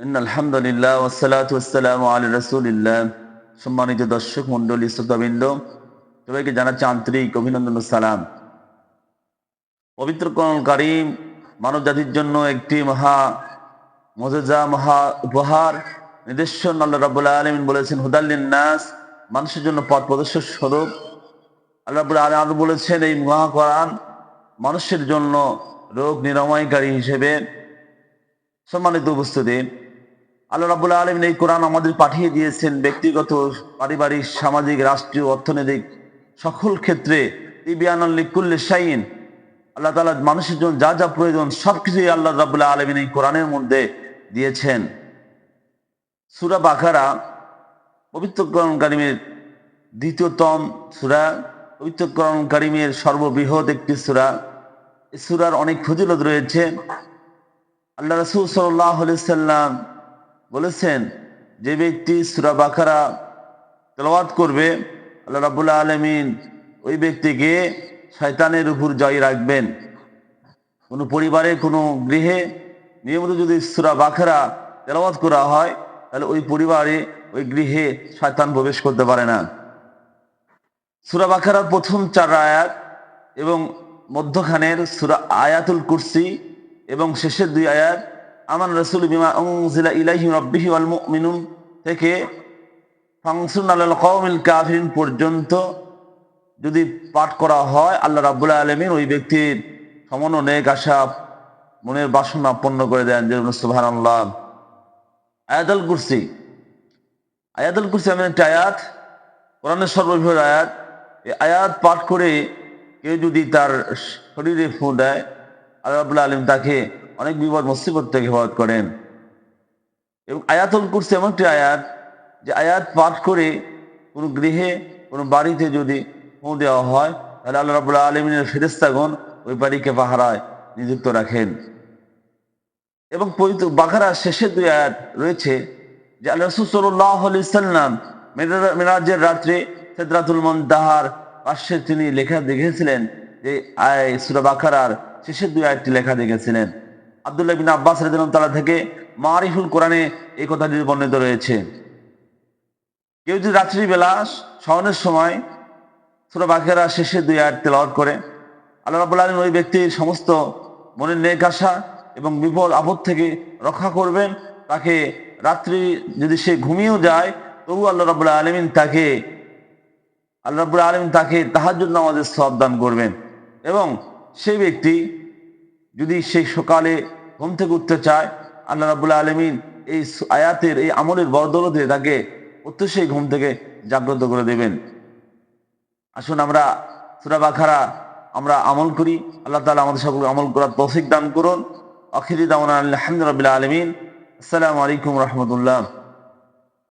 আলহামদুলিল্লাহ ওসালাত ওসালাম আলী রসুলিল্লাহ সম্মানিত দর্শক মন্ডলী শ্রোতাবৃন্দ, সবাইকে জানাচ্ছি আন্তরিক অভিনন্দন সালাম। পবিত্র কোরআন কারিম মানব জাতির জন্য একটি মহা মজেজা, মহা উপহার। নির্দেশন আল্লাহ রাবুল্লাহ আলমিন বলেছেন হুদাল্লিন নাস মানুষের জন্য পথ প্রদর্শক স্বরূপ। আল্লাহ আলম আরও বলেছেন, এই মহা কোরআন মানুষের জন্য রোগ নিরাময়কারী হিসেবে সম্মানিত উপস্থিতি। আল্লাহ রাবুল্লাহ আলমিন এই কোরআন আমাদের পাঠিয়ে দিয়েছেন ব্যক্তিগত, পারিবারিক, সামাজিক, রাষ্ট্রীয়, অর্থনৈতিক সকল ক্ষেত্রে। ইবিয়ানুল্লিকুল্লি শাইন আল্লাহ তালা মানুষের জন্য যা যা প্রয়োজন সব কিছুই আল্লাহ রাবুল্লাহ আলমিন এই কোরআনের মধ্যে দিয়েছেন। সুরা বাখারা পবিত্র কোরআন কারিমের দ্বিতীয়তম সুরা, পবিত্র কোরআন কারিমের সর্ববৃহৎ একটি সুরা। এই সুরার অনেক ফজিলত রয়েছে। আল্লাহ রসুল সাল্লাহ সাল্লাম বলেছেন, যে ব্যক্তি সুরা বাখারা তেলাওয়াত করবে, আল্লাহ রাবুল্লাহ আলমিন ওই ব্যক্তিকে শয়তানের উপর জয় রাখবেন। কোনো পরিবারে, কোনো গৃহে নিয়মিত যদি সুরা বাখারা তেলাওয়াত করা হয়, তাহলে ওই পরিবারে, ওই গৃহে শয়তান প্রবেশ করতে পারে না। সুরা বাখারার প্রথম চার আয়াত এবং মধ্যখানের সুরা আয়াতুল কুরসি এবং শেষের দুই আয়াত আমান রসুল বিমা উনজিলা ইলাইহি রাব্বিহি মুমিনুন থেকে ফাংসুন আলাল কওমিল কাফিরিন পর্যন্ত যদি পাঠ করা হয়, আল্লাহ রাব্বুল আলামিন ওই ব্যক্তির সমন নেক আশা মনের বাসনা পূর্ণ করে দেন, যে সুবহানাল্লাহ। আয়াতুল কুরসি। আয়াতুল কুরসি এমন একটা আয়াত, কোরআনের সর্ববৃহৎ আয়াত। এই আয়াত পাঠ করে কেউ যদি তার শরীরে ফু দেয়, আল্লাহ রাবুল্লাহ আলম তাকে অনেক বিপদ, মুসিবত থেকে হেফাজত করেন। এবং আয়াতুল কুরসি এমন একটি আয়াত, যে আয়াত পাঠ করে কোনো গৃহে, কোনো বাড়িতে যদি ফু দেওয়া হয়, তাহলে আল্লাহ রাবুল্লাহ আলমিনের ফেরেস্তাগণ ওই বাড়িকে পাহারায় নিযুক্ত রাখেন। এবং পবিত্র বাঘারা শেষের দুই আয়াত রয়েছে, যে আল্লাহ রসুল সাল্লাহ সাল্লাম মেরাজের রাত্রে সেদরাতুল মন্দাহার পাশে তিনি লেখা দেখেছিলেন, যে আয়, সুরা বাখারার শেষের দুই আয়াতটি লেখা দেখেছিলেন। আবদুল্লাহ বিন আব্বাস রাদিয়াল্লাহু তাআলা থেকে মারিফুল কোরআনে এই কথাটি বর্ণিত রয়েছে। কেউ যদি রাত্রিবেলা শয়নের সময় সুরা বাখারা শেষে দুই আয়াত তেলাওয়াত করে, আল্লাহ রাব্বুল আলামিন ওই ব্যক্তির সমস্ত মনের নেক আশা এবং বিপদ আপদ থেকে রক্ষা করবেন। তাকে রাত্রি যদি সে ঘুমিয়েও যায়, তবু আল্লাহ রাবুল্লাহ আলমিন তাকে, আল্লাহ রাবুল্লাহ আলমিন তাকে তাহাজুদ নামাজের সব দান করবেন। এবং সেই ব্যক্তি যদি সেই সকালে ঘুম থেকে উঠতে চায়, আল্লাহ রাবুল্লাহ আলমিন এই আয়াতের এই আমলের বদলতে তাকে অত্যশই ঘুম থেকে জাগ্রত করে দেবেন। আসুন আমরা সুরা বাখারা আমরা আমল করি। আল্লাহ তালা আমাদের সকলকে আমল করার তৌফিক দান করুন। আখিরি দাওয়ান আলহামদুলিল্লাহ আলমিন। আসসালামু আলাইকুম রহমতুল্লাহ।